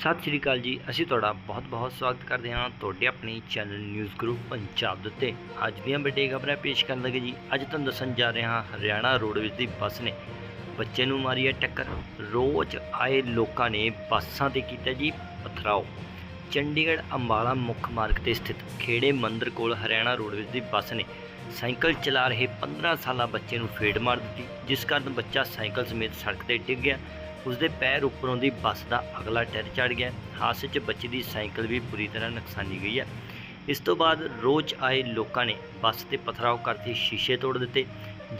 ਸਤਿ ਸ਼੍ਰੀ ਅਕਾਲ ਜੀ। ਅਸੀਂ ਤੁਹਾਡਾ ਬਹੁਤ-ਬਹੁਤ ਸਵਾਗਤ ਕਰਦੇ ਹਾਂ ਤੁਹਾਡੇ ਆਪਣੇ ਚੈਨਲ ਨਿਊਜ਼ ਗਰੁੱਪ ਪੰਜਾਬ ਦੇ ਉੱਤੇ। ਅੱਜ ਦੀਆਂ ਵੱਡੀਆਂ ਖਬਰਾਂ ਪੇਸ਼ ਕਰਨ ਲੱਗੇ ਜੀ। ਅੱਜ ਤੁਹਾਨੂੰ ਦੱਸਣ ਜਾ ਰਹੇ ਹਾਂ, ਹਰਿਆਣਾ ਰੋਡਵੇਜ਼ ਦੀ ਬੱਸ ਨੇ ਬੱਚੇ ਨੂੰ ਮਾਰੀ ਹੈ ਟੱਕਰ। ਰੋਜ਼ ਆਏ ਲੋਕਾਂ ਨੇ ਬੱਸਾਂ ਤੇ ਕੀਤਾ ਜੀ ਪਥਰਾਓ। ਚੰਡੀਗੜ੍ਹ ਅੰਬਾਲਾ ਮੁੱਖ ਮਾਰਗ ਤੇ ਸਥਿਤ ਖੇੜੇ ਮੰਦਰ ਕੋਲ ਹਰਿਆਣਾ ਰੋਡਵੇਜ਼ ਦੀ ਬੱਸ ਨੇ ਸਾਈਕਲ ਚਲਾ ਰਹੇ 15 ਸਾਲਾ ਬੱਚੇ ਨੂੰ ਫੇੜ ਮਾਰ ਦਿੱਤੀ, ਜਿਸ ਕਾਰਨ ਬੱਚਾ ਸਾਈਕਲ ਸਮੇਤ ਸੜਕ ਤੇ ਡਿੱਗ ਗਿਆ। ਉਸਦੇ ਪੈਰ ਉੱਪਰੋਂ ਦੀ ਬੱਸ ਦਾ ਅਗਲਾ ਟਾਇਰ ਚੜ ਗਿਆ। ਹਾਦਸੇ 'ਚ ਬੱਚੇ ਦੀ ਸਾਈਕਲ ਵੀ ਬੁਰੀ ਤਰ੍ਹਾਂ ਨੁਕਸਾਨੀ ਗਈ ਹੈ। ਇਸ ਤੋਂ ਬਾਅਦ ਰੋਜ਼ ਆਏ ਲੋਕਾਂ ਨੇ ਬੱਸ ਤੇ ਪਥਰਾਓ ਕਰਕੇ ਸ਼ੀਸ਼ੇ ਤੋੜ ਦਿੱਤੇ।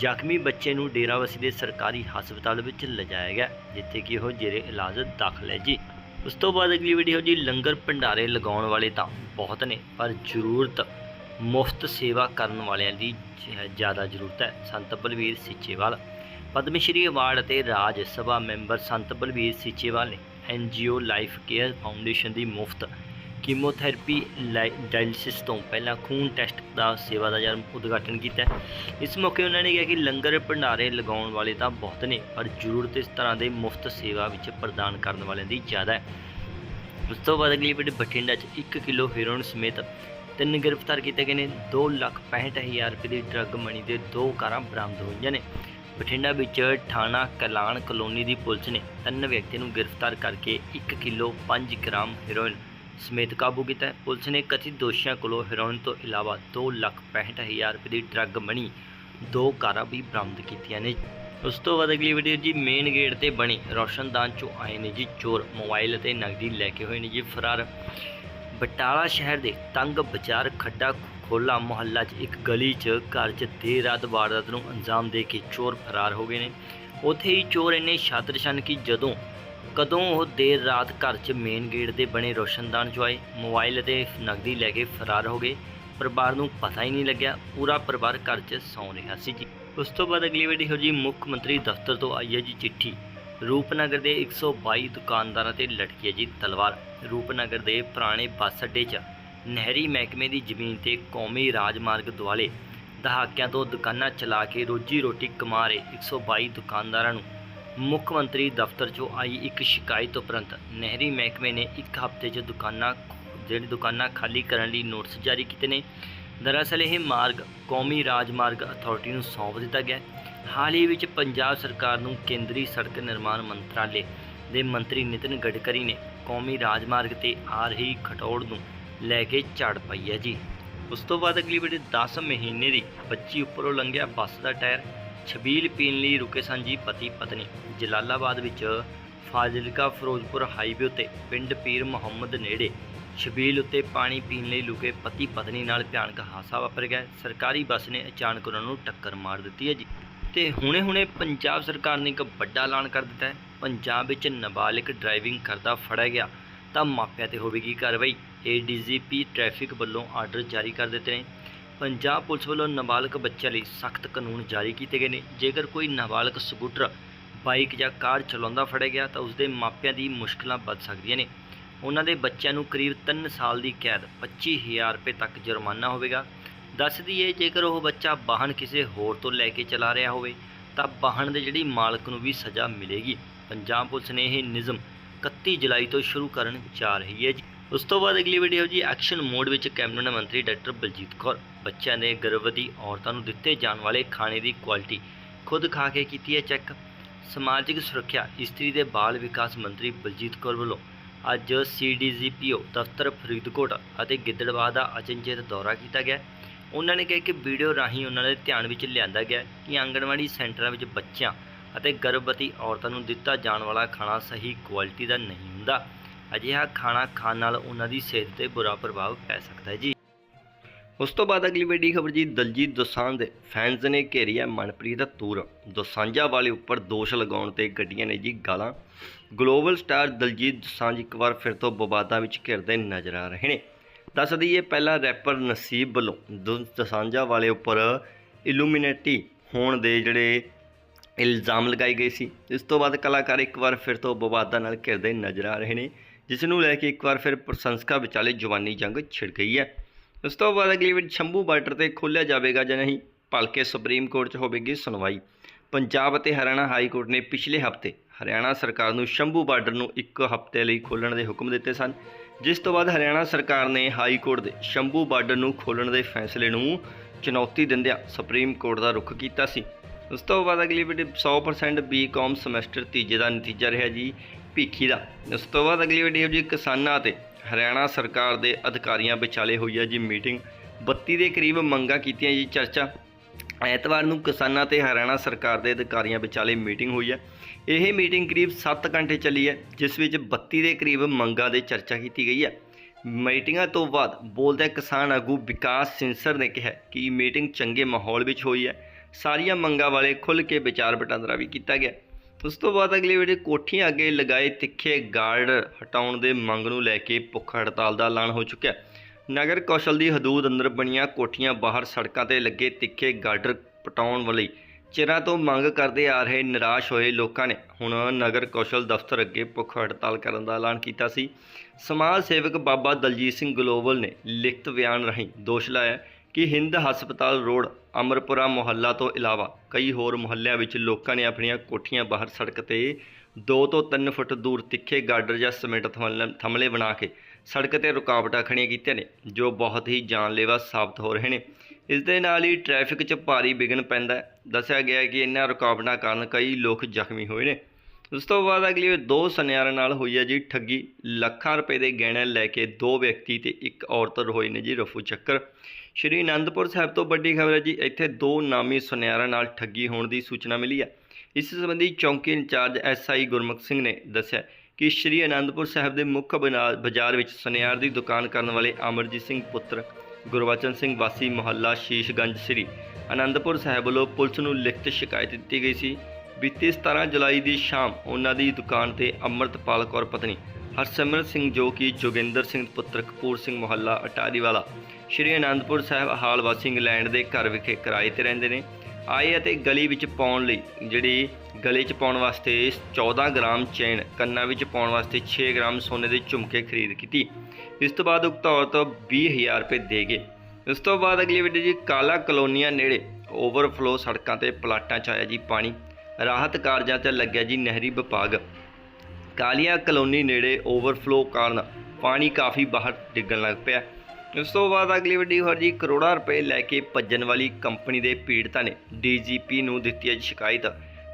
ਜ਼ਖਮੀ ਬੱਚੇ ਨੂੰ ਡੇਰਾਵਸੀ ਦੇ ਸਰਕਾਰੀ ਹਸਪਤਾਲ ਵਿੱਚ ਲਿਜਾਇਆ ਗਿਆ, ਜਿੱਥੇ ਕਿ ਉਹ ਜੇਰੇ ਇਲਾਜ ਦਾਖਲ ਹੈ। ਜੀ, ਉਸ ਤੋਂ ਬਾਅਦ ਅਗਲੀ ਵੀਡੀਓ ਜੀ ਲੰਗਰ ਭੰਡਾਰੇ ਲਗਾਉਣ ਵਾਲੇ ਤਾਂ ਬਹੁਤ ਨੇ, ਪਰ ਜ਼ਰੂਰਤ ਮੁਫਤ ਸੇਵਾ ਕਰਨ ਵਾਲਿਆਂ ਦੀ ਜ਼ਿਆਦਾ ਜ਼ਰੂਰਤ ਹੈ। ਸੰਤ ਬਲਵੀਰ ਸਿੱਚੇਵਾਲ ਪਦਮ ਸ਼੍ਰੀ ਅਵਾਰਡ ਅਤੇ ਰਾਜ ਸਭਾ ਮੈਂਬਰ ਸੰਤ ਬਲਵੀਰ ਸਿੱਚੇਵਾਲ ਨੇ ਐਨਜੀਓ ਲਾਈਫ ਕੇਅਰ ਫਾਊਂਡੇਸ਼ਨ ਦੀ ਮੁਫਤ ਕੀਮੋਥੈਰੇਪੀ ਡਾਇਲਿਸਿਸ ਤੋਂ ਪਹਿਲਾਂ ਖੂਨ ਟੈਸਟ ਦਾ ਸੇਵਾ ਦਾ ਜਨਮ ਉਦਘਾਟਨ ਕੀਤਾ ਇਸ ਮੌਕੇ ਉਹਨਾਂ ਨੇ ਕਿਹਾ ਕਿ ਲੰਗਰ ਭੰਡਾਰੇ ਲਗਾਉਣ ਵਾਲੇ ਤਾਂ ਬਹੁਤ ਨੇ, ਪਰ ਜ਼ਰੂਰਤ ਇਸ ਤਰ੍ਹਾਂ ਦੇ ਮੁਫਤ ਸੇਵਾ ਵਿੱਚ ਪ੍ਰਦਾਨ ਕਰਨ ਵਾਲਿਆਂ ਦੀ ਜ਼ਿਆਦਾ ਹੈ। ਉਸ ਤੋਂ ਬਾਅਦ ਅਗਲੀ ਵੀਡੀਓ ਬਠਿੰਡਾ 'ਚ 1 ਕਿਲੋ ਹੈਰੋਇਨ ਸਮੇਤ ਤਿੰਨ ਗ੍ਰਿਫਤਾਰ ਕੀਤੇ ਗਏ ਨੇ। 265000 ਰੁਪਏ ਦੀ ਡਰੱਗ ਮਨੀ ਦੇ ਦੋ ਕਾਰਾਂ ਬਰਾਮਦ ਹੋਈਆਂ ਨੇ। ਬਠਿੰਡਾ ਵਿੱਚ ਥਾਣਾ ਕਲਾਨ ਕਲੋਨੀ ਦੀ ਪੁਲਿਸ ਨੇ ਤਿੰਨ ਵਿਅਕਤੀ ਨੂੰ ਗ੍ਰਿਫਤਾਰ ਕਰਕੇ 1 ਕਿਲੋ 5 ਗ੍ਰਾਮ ਹੈਰੋਇਨ ਸਮੇਤ ਕਾਬੂ ਕੀਤਾ ਹੈ। ਪੁਲਿਸ ਨੇ ਕਥਿਤ ਦੋਸ਼ੀਆਂ ਕੋਲੋਂ ਹੈਰੋਇਨ ਤੋਂ ਇਲਾਵਾ 265000 ਰੁਪਏ ਦੀ ਡਰੱਗ ਮਨੀ, ਦੋ ਕਾਰਾਂ ਵੀ ਬਰਾਮਦ ਕੀਤੀਆਂ ਨੇ ਉਸ ਤੋਂ ਬਾਅਦ ਅਗਲੀ ਵੀਡੀਓ ਜੀ ਮੇਨ ਗੇਟ ਤੇ ਬਣੀ ਰੋਸ਼ਨਦਾਨ ਚੋਂ ਆਏ ਨੇ ਜੀ ਚੋਰ, ਮੋਬਾਈਲ ਅਤੇ ਨਕਦੀ ਲੈ ਕੇ ਹੋਏ ਨੇ ਜੀ ਫਰਾਰ ਬਟਾਲਾ ਸ਼ਹਿਰ ਦੇ ਤੰਗ ਬਾਜ਼ਾਰ ਖੱਡਾ ਖੋਲਾ ਮੁਹੱਲਾ 'ਚ ਇੱਕ ਗਲੀ 'ਚ ਘਰ 'ਚ ਦੇਰ ਰਾਤ ਵਾਰਦਾਤ ਨੂੰ ਅੰਜਾਮ ਦੇ ਕੇ ਚੋਰ ਫਰਾਰ ਹੋ ਗਏ ਨੇ। ਉੱਥੇ ਹੀ ਚੋਰ ਇੰਨੇ ਸ਼ਾਤਰ ਸਨ ਕਿ ਜਦੋਂ, ਕਦੋਂ ਉਹ ਦੇਰ ਰਾਤ ਘਰ 'ਚ ਮੇਨ ਗੇਟ ਦੇ ਬਣੇ ਰੋਸ਼ਨਦਾਨ 'ਚੋਂ ਆਏ, ਮੋਬਾਈਲ ਅਤੇ ਨਕਦੀ ਲੈ ਕੇ ਫਰਾਰ ਹੋ ਗਏ। ਪਰਿਵਾਰ ਨੂੰ ਪਤਾ ਹੀ ਨਹੀਂ ਲੱਗਿਆ, ਪੂਰਾ ਪਰਿਵਾਰ ਘਰ 'ਚ ਸੌਂ ਰਿਹਾ ਸੀ ਜੀ। ਉਸ ਤੋਂ ਬਾਅਦ ਅਗਲੀ ਵੀਡੀਓ ਜੀ ਮੁੱਖ ਮੰਤਰੀ ਦਫ਼ਤਰ ਤੋਂ ਆਈ ਹੈ ਜੀ ਚਿੱਠੀ। ਰੂਪਨਗਰ ਦੇ 122 ਦੁਕਾਨਦਾਰਾਂ ਤੇ ਲਟਕੀ ਹੈ ਜੀ ਤਲਵਾਰ ਰੂਪਨਗਰ ਦੇ ਪੁਰਾਣੇ ਬੱਸ ਅੱਡੇ 'ਚ ਨਹਿਰੀ ਮਹਿਕਮੇ ਦੀ ਜ਼ਮੀਨ ਤੇ ਕੌਮੀ ਰਾਜਮਾਰਗ ਦੁਆਲੇ ਦਹਾਕਿਆਂ ਤੋਂ ਦੁਕਾਨਾਂ ਚਲਾ ਕੇ ਰੋਜੀ ਰੋਟੀ ਕਮਾ ਰਹੇ 122 ਦੁਕਾਨਦਾਰਾਂ ਨੂੰ ਮੁੱਖ ਮੰਤਰੀ ਦਫ਼ਤਰ 'ਚੋਂ ਆਈ ਇੱਕ ਸ਼ਿਕਾਇਤ ਉਪਰੰਤ ਨਹਿਰੀ ਮਹਿਕਮੇ ਨੇ ਇੱਕ ਹਫ਼ਤੇ 'ਚ ਦੁਕਾਨਾਂ ਜਿਹੜੀ ਦੁਕਾਨਾਂ ਖਾਲੀ ਕਰਨ ਲਈ ਨੋਟਿਸ ਜਾਰੀ ਕੀਤੇ ਨੇ ਦਰਅਸਲ ਇਹ ਮਾਰਗ ਕੌਮੀ ਰਾਜਮਾਰਗ ਅਥਾਰਟੀ ਨੂੰ ਸੌਂਪ ਦਿੱਤਾ ਗਿਆ ਹੈ। ਹਾਲ ਹੀ ਵਿੱਚ ਪੰਜਾਬ ਸਰਕਾਰ ਨੂੰ ਕੇਂਦਰੀ ਸੜਕ ਨਿਰਮਾਣ ਮੰਤਰਾਲੇ ਦੇ ਮੰਤਰੀ ਨਿਤਿਨ ਗਡਕਰੀ ਨੇ ਕੌਮੀ ਰਾਜਮਾਰਗ ਤੇ ਆ ਰਹੀ ਖਟੌੜ ਨੂੰ ਲੈ ਕੇ ਝਾੜ ਪਈ ਹੈ ਜੀ। ਉਸ ਤੋਂ ਬਾਅਦ ਅਗਲੀ ਵੀਡੀਓ 10 ਮਹੀਨੇ ਦੀ ਬੱਚੀ ਉੱਪਰੋਂ ਲੰਘਿਆ ਬੱਸ ਦਾ ਟਾਇਰ, ਛਬੀਲ ਪੀਣ ਲਈ ਰੁਕੇ ਸਨ ਜੀ ਪਤੀ ਪਤਨੀ। ਜਲਾਲਾਬਾਦ ਵਿੱਚ ਫਾਜ਼ਿਲਕਾ ਫਿਰੋਜ਼ਪੁਰ ਹਾਈਵੇ ਉੱਤੇ ਪਿੰਡ ਪੀਰ ਮੁਹੰਮਦ ਨੇੜੇ ਛਬੀਲ ਉੱਤੇ ਪਾਣੀ ਪੀਣ ਲਈ ਲੁਕੇ ਪਤੀ ਪਤਨੀ ਨਾਲ ਭਿਆਨਕ ਹਾਦਸਾ ਵਾਪਰ ਗਿਆ। ਸਰਕਾਰੀ ਬੱਸ ਨੇ ਅਚਾਨਕ ਉਹਨਾਂ ਨੂੰ ਟੱਕਰ ਮਾਰ ਦਿੱਤੀ ਹੈ ਜੀ। ਤੇ ਹੁਣੇ-ਹੁਣੇ ਪੰਜਾਬ ਸਰਕਾਰ ਨੇ ਇੱਕ ਵੱਡਾ ਐਲਾਨ ਕਰ ਦਿੱਤਾ ਹੈ। ਪੰਜਾਬ ਵਿੱਚ ਨਾਬਾਲਿਗ ਡਰਾਈਵਿੰਗ ਕਰਦਾ ਫੜਿਆ ਗਿਆ, ਤਾਂ ਮਾਪਿਆਂ ਤੇ ਹੋਵੇਗੀ ਕਾਰਵਾਈ। ਏਡੀਜੀਪੀ ਟ੍ਰੈਫਿਕ ਵੱਲੋਂ ਆਰਡਰ ਜਾਰੀ ਕਰ ਦਿੱਤੇ ਨੇ। ਪੰਜਾਬ ਪੁਲਿਸ ਵੱਲੋਂ ਨਾਬਾਲਗ ਬੱਚਿਆਂ ਲਈ ਸਖਤ ਕਾਨੂੰਨ ਜਾਰੀ ਕੀਤੇ ਗਏ ਨੇ। ਜੇਕਰ ਕੋਈ ਨਾਬਾਲਗ ਸਕੂਟਰ, ਬਾਈਕ ਜਾਂ ਕਾਰ ਚਲਾਉਂਦਾ ਫੜਿਆ ਗਿਆ, ਤਾਂ ਉਸਦੇ ਮਾਪਿਆਂ ਦੀ ਮੁਸ਼ਕਲਾਂ ਵੱਧ ਸਕਦੀਆਂ ਨੇ। ਉਹਨਾਂ ਦੇ ਬੱਚਿਆਂ ਨੂੰ ਕਰੀਬ 3 ਸਾਲ ਦੀ ਕੈਦ 25000 ਰੁਪਏ ਤੱਕ ਜੁਰਮਾਨਾ ਹੋਵੇਗਾ। ਦੱਸ ਦਈਏ ਜੇਕਰ ਉਹ ਬੱਚਾ ਵਾਹਨ ਕਿਸੇ ਹੋਰ ਤੋਂ ਲੈ ਕੇ ਚਲਾ ਰਿਹਾ ਹੋਵੇ, ਤਾਂ ਵਾਹਨ ਦੇ ਜਿਹੜੀ ਮਾਲਕ ਨੂੰ ਵੀ ਸਜ਼ਾ ਮਿਲੇਗੀ। ਪੰਜਾਬ ਪੁਲਿਸ ਨੇ ਇਹ ਨਿਯਮ 31 ਜੁਲਾਈ ਤੋਂ ਸ਼ੁਰੂ ਕਰਨ ਜਾ ਰਹੀ ਹੈ ਜੀ। ਉਸ ਤੋਂ ਬਾਅਦ ਅਗਲੀ ਵੀਡੀਓ ਜੀ, ਐਕਸ਼ਨ ਮੋਡ ਵਿੱਚ ਕੈਬਨਿਟ ਮੰਤਰੀ ਡਾਕਟਰ ਬਲਜੀਤ ਕੌਰ, ਬੱਚਿਆਂ ਦੇ ਗਰਭਵਤੀ ਔਰਤਾਂ ਨੂੰ ਦਿੱਤੇ ਜਾਣ ਵਾਲੇ ਖਾਣੇ ਦੀ ਕੁਆਲਿਟੀ ਖੁਦ ਖਾ ਕੇ ਕੀਤੀ ਹੈ ਚੈੱਕ। ਸਮਾਜਿਕ ਸੁਰੱਖਿਆ, ਇਸਤਰੀ ਦੇ ਬਾਲ ਵਿਕਾਸ ਮੰਤਰੀ ਬਲਜੀਤ ਕੌਰ ਵੱਲੋਂ ਅੱਜ ਸੀਡੀਜੀਪੀਓ ਦਫ਼ਤਰ ਫਰੀਦਕੋਟ ਅਤੇ ਗਿੱਦੜਬਾਹ ਦਾ ਅਚਨਚੇਤ ਦੌਰਾ ਕੀਤਾ ਗਿਆ। ਉਹਨਾਂ ਨੇ ਕਿਹਾ ਕਿ ਵੀਡੀਓ ਰਾਹੀਂ ਉਹਨਾਂ ਦੇ ਧਿਆਨ ਵਿੱਚ ਲਿਆਂਦਾ ਗਿਆ ਕਿ ਆਂਗਣਵਾੜੀ ਸੈਂਟਰਾਂ ਵਿੱਚ ਬੱਚਿਆਂ ਅਤੇ ਗਰਭਵਤੀ ਔਰਤਾਂ ਨੂੰ ਦਿੱਤਾ ਜਾਣ ਵਾਲਾ ਖਾਣਾ ਸਹੀ ਕੁਆਲਿਟੀ ਦਾ ਨਹੀਂ ਹੁੰਦਾ। ਅਜਿਹਾ ਖਾਣਾ ਖਾਣ ਨਾਲ ਉਹਨਾਂ ਦੀ ਸਿਹਤ ਤੇ ਬੁਰਾ ਪ੍ਰਭਾਵ ਪੈ ਸਕਦਾ ਹੈ ਜੀ। ਉਸ ਤੋਂ ਬਾਅਦ ਅਗਲੀ ਵੱਡੀ ਖਬਰ ਜੀ, ਦਲਜੀਤ ਦੋਸਾਂਝ ਦੇ ਫੈਨਸ ਨੇ ਘੇਰੀ ਹੈ ਮਨਪ੍ਰੀਤ ਤੂਰ ਦੋਸਾਂਝਾ ਵਾਲੇ ਉੱਪਰ ਦੋਸ਼ ਲਗਾਉਣ ਤੇ ਗੱਡੀਆਂ ਨੇ ਜੀ ਗਾਲਾਂ। ਗਲੋਬਲ ਸਟਾਰ ਦਲਜੀਤ ਦੋਸਾਂਝ ਇੱਕ ਵਾਰ ਫਿਰ ਤੋਂ ਵਿਵਾਦਾਂ ਵਿੱਚ ਘਿਰਦੇ ਨਜ਼ਰ ਆ ਰਹੇ ਨੇ। ਦੱਸ ਦਈਏ ਪਹਿਲਾ ਰੈਪਰ ਨਸੀਬ ਵੱਲੋਂ ਦੋ- ਦੋਸਾਂਝਾ ਵਾਲੇ ਉੱਪਰ ਇਲੂਮੀਨੇਟੀ ਹੋਣ ਦੇ ਜਿਹੜੇ ਇਲਜ਼ਾਮ ਲਗਾਏ ਗਏ ਸੀ। ਇਸ ਤੋਂ ਬਾਅਦ ਕਲਾਕਾਰ ਇੱਕ ਵਾਰ ਫਿਰ ਤੋਂ ਵਿਵਾਦਾਂ ਨਾਲ ਘਿਰਦੇ ਨਜ਼ਰ ਆ ਰਹੇ ਨੇ, ਜਿਸ ਨੂੰ ਲੈ ਕੇ ਇੱਕ ਵਾਰ ਫਿਰ ਪ੍ਰਸ਼ੰਸਕਾਂ ਵਿਚਾਲੇ ਜਵਾਨੀ ਜੰਗ ਛਿੜ ਗਈ ਹੈ। ਉਸ ਤੋਂ ਬਾਅਦ ਅਗਲੀ ਵਾਰ ਸ਼ੰਭੂ ਬਾਰਡਰ ਤੇ ਖੋਲ੍ਹਿਆ ਜਾਵੇਗਾ ਜਾਂ ਨਹੀਂ, ਭਲਕੇ ਸੁਪਰੀਮ ਕੋਰਟ 'ਚ ਹੋਵੇਗੀ ਸੁਣਵਾਈ। ਪੰਜਾਬ ਅਤੇ ਹਰਿਆਣਾ ਹਾਈ ਕੋਰਟ ਨੇ ਪਿਛਲੇ ਹਫ਼ਤੇ ਹਰਿਆਣਾ ਸਰਕਾਰ ਨੂੰ ਸ਼ੰਭੂ ਬਾਰਡਰ ਨੂੰ ਇੱਕ ਹਫ਼ਤੇ ਲਈ ਖੋਲ੍ਹਣ ਦੇ ਹੁਕਮ ਦਿੱਤੇ ਸਨ। ਜਿਸ ਤੋਂ ਬਾਅਦ ਹਰਿਆਣਾ ਸਰਕਾਰ ਨੇ ਹਾਈ ਕੋਰਟ ਦੇ ਸ਼ੰਭੂ ਬਾਰਡਰ ਨੂੰ ਖੋਲ੍ਹਣ ਦੇ ਫੈਸਲੇ ਨੂੰ ਚੁਣੌਤੀ ਦਿੰਦਿਆਂ ਸੁਪਰੀਮ ਕੋਰਟ ਦਾ ਰੁਖ ਕੀਤਾ ਸੀ। ਉਸ ਤੋਂ ਬਾਅਦ ਅਗਲੀ ਵੀਡੀਓ 100% ਬੀਕਾਮ ਸਮੈਸਟਰ ਤੀਜੇ ਦਾ ਨਤੀਜਾ ਰਿਹਾ ਜੀ ਭੀਖੀ ਦਾ। ਉਸ ਤੋਂ ਬਾਅਦ ਅਗਲੀ ਵੀਡੀਓ ਜੀ ਕਿਸਾਨਾਂ ਤੇ ਹਰਿਆਣਾ ਸਰਕਾਰ ਦੇ ਅਧਿਕਾਰੀਆਂ ਵਿਚਾਲੇ ਹੋਈ ਹੈ ਜੀ ਮੀਟਿੰਗ। 32 ਦੇ ਕਰੀਬ ਮੰਗਾਂ ਕੀਤੀਆਂ ਜੀ ਚਰਚਾ। ਐਤਵਾਰ ਨੂੰ ਕਿਸਾਨਾਂ ਤੇ ਹਰਿਆਣਾ ਸਰਕਾਰ ਦੇ ਅਧਿਕਾਰੀਆਂ ਵਿਚਾਲੇ ਮੀਟਿੰਗ ਹੋਈ ਹੈ। ਇਹ ਮੀਟਿੰਗ ਕਰੀਬ 7 ਘੰਟੇ ਚੱਲੀ ਹੈ, ਜਿਸ ਵਿੱਚ 32 ਦੇ ਕਰੀਬ ਮੰਗਾਂ ਦੇ ਚਰਚਾ ਕੀਤੀ ਗਈ ਹੈ। ਮੀਟਿੰਗਾਂ ਤੋਂ ਬਾਅਦ ਬੋਲਦੇ ਕਿਸਾਨ ਆਗੂ ਵਿਕਾਸ ਸਿੰਸਰ ਨੇ ਕਿਹਾ ਕਿ ਮੀਟਿੰਗ ਚੰਗੇ ਮਾਹੌਲ ਵਿੱਚ ਹੋਈ ਹੈ। ਸਾਰੀਆਂ ਮੰਗਾਂ ਵਾਲੇ ਖੁੱਲ੍ਹ ਕੇ ਵਿਚਾਰ ਵਟਾਂਦਰਾ ਵੀ ਕੀਤਾ ਗਿਆ। ਉਸ ਤੋਂ ਬਾਅਦ ਅਗਲੇ ਵੇਲੇ ਕੋਠੀਆਂ ਅੱਗੇ ਲਗਾਏ ਤਿੱਖੇ ਗਾਰਡ ਹਟਾਉਣ ਦੇ ਮੰਗ ਨੂੰ ਲੈ ਕੇ ਭੁੱਖ ਹੜਤਾਲ ਦਾ ਐਲਾਨ ਹੋ ਚੁੱਕਿਆ। ਹੈ ਨਗਰ ਕੌਸ਼ਲ ਦੀ ਹਦੂਦ ਅੰਦਰ ਬਣੀਆਂ ਕੋਠੀਆਂ ਬਾਹਰ ਸੜਕਾਂ ਤੇ ਲੱਗੇ ਤਿੱਖੇ ਗਾਰਡਰ ਪਟਾਉਣ ਵਾਲੀ ਚਿਰਾਂ ਤੋਂ ਮੰਗ ਕਰਦੇ ਆ ਰਹੇ ਨਿਰਾਸ਼ ਹੋਏ ਲੋਕਾਂ ਨੇ। ਹੁਣ ਨਗਰ ਕੌਸ਼ਲ ਦਫ਼ਤਰ ਅੱਗੇ ਭੁੱਖ ਹੜਤਾਲ ਕਰਨ ਦਾ ਐਲਾਨ ਕੀਤਾ ਸੀ। ਸਮਾਜ ਸੇਵਕ ਬਾਬਾ ਦਲਜੀਤ ਸਿੰਘ ਗਲੋਬਲ ਨੇ ਲਿਖਤ ਬਿਆਨ ਰਾਹੀਂ ਦੋਸ਼ ਲਾਇਆ ਕਿ ਹਿੰਦ ਹਸਪਤਾਲ ਰੋਡ, ਅਮਰਪੁਰਾ ਮੁਹੱਲਾ ਤੋਂ ਇਲਾਵਾ ਕਈ ਹੋਰ ਮੁਹੱਲਿਆਂ ਵਿੱਚ ਲੋਕਾਂ ਨੇ ਆਪਣੀਆਂ ਕੋਠੀਆਂ ਬਾਹਰ ਸੜਕ ਤੇ 2 ਤੋਂ 3 ਫੁੱਟ ਦੂਰ ਤਿੱਖੇ ਗਾਰਡਰ ਜਾਂ ਸੀਮੈਂਟ ਥਮਲੇ- ਥਮਲੇ ਬਣਾ ਕੇ ਸੜਕ ਤੇ ਰੁਕਾਵਟਾਂ ਖੜੀਆਂ ਕੀਤੀਆਂ ਨੇ, ਜੋ ਬਹੁਤ ਹੀ ਜਾਨਲੇਵਾ ਸਾਬਤ ਹੋ ਰਹੇ ਨੇ। ਇਸ ਦੇ ਨਾਲ ਹੀ ਟ੍ਰੈਫਿਕ 'ਚ ਭਾਰੀ ਵਿਘਨ ਪੈਂਦਾ ਹੈ। ਦੱਸਿਆ ਗਿਆ ਹੈ ਕਿ ਇਹਨਾਂ ਰੁਕਾਵਟਾਂ ਕਾਰਨ ਕਈ ਲੋਕ ਜ਼ਖਮੀ ਹੋਏ ਨੇ। ਉਸ ਤੋਂ ਬਾਅਦ ਅਗਲੀ ਦੋ ਸੁਨਿਆਰਾਂ ਨਾਲ ਹੋਈ ਹੈ ਜੀ ਠੱਗੀ। ਲੱਖਾਂ ਰੁਪਏ ਦੇ ਗਹਿਣੇ ਲੈ ਕੇ ਦੋ ਵਿਅਕਤੀ ਤੇ ਇੱਕ ਔਰਤ ਹੋਏ ਨੇ ਜੀ ਰਫੂ ਚੱਕਰ। ਸ਼੍ਰੀ ਅਨੰਦਪੁਰ ਸਾਹਿਬ ਤੋਂ ਵੱਡੀ ਖਬਰ ਹੈ ਜੀ, ਇੱਥੇ ਦੋ ਨਾਮੀ ਸੁਨਿਆਰਾਂ ਨਾਲ ਠੱਗੀ ਹੋਣ ਦੀ ਸੂਚਨਾ ਮਿਲੀ ਹੈ। ਇਸ ਸੰਬੰਧੀ ਚੌਂਕੀ ਇੰਚਾਰਜ ਐਸਆਈ ਗੁਰਮੁਖ ਸਿੰਘ ਨੇ ਦੱਸਿਆ ਕਿ ਸ਼੍ਰੀ ਅਨੰਦਪੁਰ ਸਾਹਿਬ ਦੇ ਮੁੱਖ ਬਨਾ- ਬਾਜ਼ਾਰ ਵਿੱਚ ਸੁਨਿਆਰ ਦੀ ਦੁਕਾਨ ਕਰਨ ਵਾਲੇ ਅਮਰਜੀਤ ਸਿੰਘ ਪੁੱਤਰ ਗੁਰਬਚਨ ਸਿੰਘ ਵਾਸੀ ਮੁਹੱਲਾ ਸ਼ੀਸ਼ਗੰਜ, ਸ੍ਰੀ ਅਨੰਦਪੁਰ ਸਾਹਿਬ ਵੱਲੋਂ ਪੁਲਿਸ ਨੂੰ ਲਿਖਤ ਸ਼ਿਕਾਇਤ ਦਿੱਤੀ ਗਈ ਸੀ। ਬੀਤੀ 17 ਜੁਲਾਈ ਦੀ ਸ਼ਾਮ ਉਹਨਾਂ ਦੀ ਦੁਕਾਨ ਤੇ ਅੰਮ੍ਰਿਤਪਾਲ ਕੌਰ ਪਤਨੀ, ਹਰਸਿਮਰਤ ਸਿੰਘ ਜੋ ਕਿ ਜੋਗਿੰਦਰ ਸਿੰਘ ਪੁੱਤਰ, ਕਪੂਰ ਸਿੰਘ ਮੁਹੱਲਾ ਅਟਾਰੀ ਵਾਲਾ ਸ਼੍ਰੀ ਅਨੰਦਪੁਰ ਸਾਹਿਬ ਹਾਲ ਵਾਸੀ ਇੰਗਲੈਂਡ ਦੇ ਘਰ ਵਿਖੇ ਕਿਰਾਏ ਤੇ ਰਹਿੰਦੇ ਨੇ। ਆਏ ਅਤੇ ਗਲੀ ਵਿੱਚ ਪਾਉਣ ਲਈ, ਜਿਹੜੀ ਗਲੇ 'ਚ ਪਾਉਣ ਵਾਸਤੇ 14 ਗ੍ਰਾਮ ਚੈਨ, ਕੰਨਾਂ ਵਿੱਚ ਪਾਉਣ ਵਾਸਤੇ 6 ਗ੍ਰਾਮ ਸੋਨੇ ਦੇ ਝੁਮਕੇ ਖਰੀਦ ਕੀਤੀ। ਇਸ ਤੋਂ ਬਾਅਦ ਉਕਤ ਔਰਤ 20000 ਰੁਪਏ ਦੇ ਗਏ। ਉਸ ਤੋਂ ਬਾਅਦ ਅਗਲੀ ਵੀਡੀਓ ਜੀ ਕਾਲਾ ਕਲੋਨੀਆਂ ਨੇੜੇ ਓਵਰਫਲੋ ਸੜਕਾਂ ਤੇ ਪਲਾਟਾਂ 'ਚ ਆਇਆ ਜੀ ਪਾਣੀ। ਰਾਹਤ ਕਾਰਜਾਂ 'ਤੇ ਲੱਗਿਆ ਜੀ ਨਹਿਰੀ ਵਿਭਾਗ। ਕਾਲੀਆ ਕਲੋਨੀ ਨੇੜੇ ਓਵਰਫਲੋ ਕਾਰਨ ਪਾਣੀ ਕਾਫੀ ਬਾਹਰ ਡਿੱਗਣ ਲੱਗ ਪਿਆ। ਇਸ ਤੋਂ ਬਾਅਦ ਅਗਲੀ ਵੱਡੀ ਖਬਰ ਜੀ, ਕਰੋੜਾਂ ਰੁਪਏ ਲੈ ਕੇ ਭੱਜਣ ਵਾਲੀ ਕੰਪਨੀ ਦੇ ਪੀੜਤਾਂ ਨੇ ਡੀਜੀਪੀ ਨੂੰ ਦਿੱਤੀ ਹੈ ਸ਼ਿਕਾਇਤ।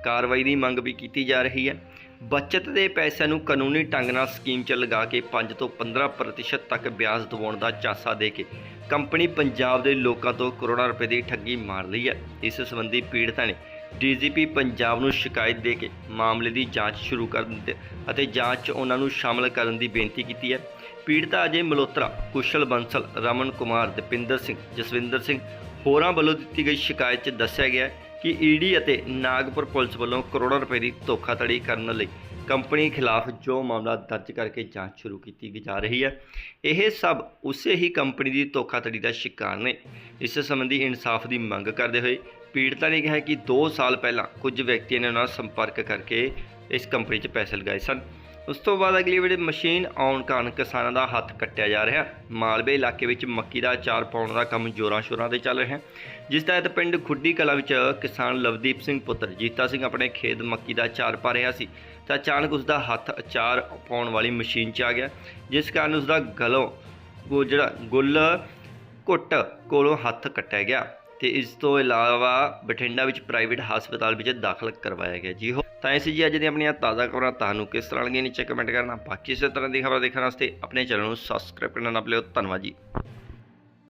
ਕਾਰਵਾਈ ਦੀ ਮੰਗ ਵੀ ਕੀਤੀ ਜਾ ਰਹੀ ਹੈ। ਬਚਤ ਦੇ ਪੈਸਿਆਂ ਨੂੰ ਕਾਨੂੰਨੀ ਢੰਗ ਨਾਲ ਸਕੀਮ 'ਚ ਲਗਾ ਕੇ 5 ਤੋਂ 15% ਤੱਕ ਵਿਆਜ ਦਿਵਾਉਣ ਦਾ ਚਾਂਸਾ ਦੇ ਕੇ ਕੰਪਨੀ ਪੰਜਾਬ ਦੇ ਲੋਕਾਂ ਤੋਂ ਕਰੋੜਾਂ ਰੁਪਏ ਦੀ ਠੱਗੀ ਮਾਰ ਲਈ ਹੈ। ਇਸ ਸੰਬੰਧੀ ਪੀੜਤਾਂ ਨੇ ਡੀਜੀਪੀ ਪੰਜਾਬ ਨੂੰ ਸ਼ਿਕਾਇਤ ਦੇ ਕੇ ਮਾਮਲੇ ਦੀ ਜਾਂਚ ਸ਼ੁਰੂ ਕਰ ਦਿੱਤੀ ਅਤੇ ਜਾਂਚ 'ਚ ਉਹਨਾਂ ਨੂੰ ਸ਼ਾਮਲ ਕਰਨ ਦੀ ਬੇਨਤੀ ਕੀਤੀ ਹੈ। ਪੀੜਤਾ ਅਜੇ ਮਲੋਤਰਾ ਕੁਸ਼ਲ ਬੰਸਲ, ਰਮਨ ਕੁਮਾਰ ਦਪਿੰਦਰ ਸਿੰਘ, ਜਸਵਿੰਦਰ ਸਿੰਘ ਹੋਰਾਂ ਵੱਲੋਂ ਦਿੱਤੀ ਗਈ ਸ਼ਿਕਾਇਤ 'ਚ ਦੱਸਿਆ ਗਿਆ ਹੈ ਕਿ ਈਡੀ ਅਤੇ ਨਾਗਪੁਰ ਪੁਲਿਸ ਵੱਲੋਂ ਕਰੋੜਾਂ ਰੁਪਏ ਦੀ ਧੋਖਾਧੜੀ ਕਰਨ ਲਈ ਕੰਪਨੀ ਖਿਲਾਫ ਜੋ ਮਾਮਲਾ ਦਰਜ ਕਰਕੇ ਜਾਂਚ ਸ਼ੁਰੂ ਕੀਤੀ ਜਾ ਰਹੀ ਹੈ, ਇਹ ਸਭ ਉਸੇ ਹੀ ਕੰਪਨੀ ਦੀ ਧੋਖਾਧੜੀ ਦਾ ਸ਼ਿਕਾਰ ਨੇ। ਇਸ ਸੰਬੰਧੀ ਇਨਸਾਫ ਦੀ ਮੰਗ ਕਰਦੇ ਹੋਏ ਪੀੜਤਾ ਨੇ ਕਿਹਾ ਕਿ 2 ਸਾਲ ਪਹਿਲਾਂ ਕੁਝ ਵਿਅਕਤੀਆਂ ਨੇ ਉਹਨਾਂ ਨਾਲ ਸੰਪਰਕ ਕਰਕੇ ਇਸ ਕੰਪਨੀ 'ਚ ਪੈਸੇ ਲਗਾਏ ਸਨ। ਉਸ ਤੋਂ ਬਾਅਦ ਅਗਲੀ ਵੀਡੀਓ ਮਸ਼ੀਨ ਆਉਣ ਕਾਰਨ ਕਿਸਾਨਾਂ ਦਾ ਹੱਥ ਕੱਟਿਆ ਜਾ ਰਿਹਾ। ਮਾਲਵੇ ਇਲਾਕੇ ਵਿੱਚ ਮੱਕੀ ਦਾ ਅਚਾਰ ਪਾਉਣ ਦਾ ਕੰਮ ਜ਼ੋਰਾਂ ਸ਼ੋਰਾਂ ਤੇ ਚੱਲ ਰਿਹਾ ਜਿਸ ਤਹਿਤ ਪਿੰਡ ਖੁੱਡੀ ਕਲਾ ਵਿੱਚ ਕਿਸਾਨ ਲਵਦੀਪ ਸਿੰਘ ਪੁੱਤਰ ਜੀਤਾ ਸਿੰਘ ਆਪਣੇ ਖੇਤ ਮੱਕੀ ਦਾ ਅਚਾਰ ਪਾ ਰਿਹਾ ਸੀ ਤਾਂ ਅਚਾਨਕ ਉਸ ਦਾ ਹੱਥ ਅਚਾਰ ਪਾਉਣ ਵਾਲੀ ਮਸ਼ੀਨ 'ਚ ਆ ਗਿਆ, ਜਿਸ ਕਾਰਨ ਉਸ ਦਾ ਗਲੋਂ ਉਹ ਜਿਹੜਾ ਗੁੱਲ ਘੁੱਟ ਕੋਲੋਂ ਹੱਥ ਕੱਟਿਆ ਗਿਆ ਤੇ ਇਸ ਤੋਂ ਇਲਾਵਾ ਬਠਿੰਡਾ ਵਿੱਚ ਪ੍ਰਾਈਵੇਟ ਹਸਪਤਾਲ ਵਿੱਚ ਦਾਖਲ ਕਰਵਾਇਆ ਗਿਆ। ਜੀ ਹੋ ਤਾਂ ਇਸ ਜੀ ਅੱਜ ਦੀਆਂ ਆਪਣੀਆਂ ਤਾਜ਼ਾ ਖਬਰਾਂ ਤੁਹਾਨੂੰ ਕਿਸ ਤਰ੍ਹਾਂ ਲੱਗੀਆਂ ਨੀਚੇ ਕਮੈਂਟ ਕਰਨਾ। ਬਾਕੀ ਇਸੇ ਤਰ੍ਹਾਂ ਦੀ ਖਬਰਾਂ ਦੇਖਣ ਵਾਸਤੇ ਆਪਣੇ ਚੈਨਲ ਨੂੰ ਸਬਸਕ੍ਰਾਈਬ ਕਰਨਾ ਨਾ ਭੁੱਲਿਓ। ਧੰਨਵਾਦ ਜੀ।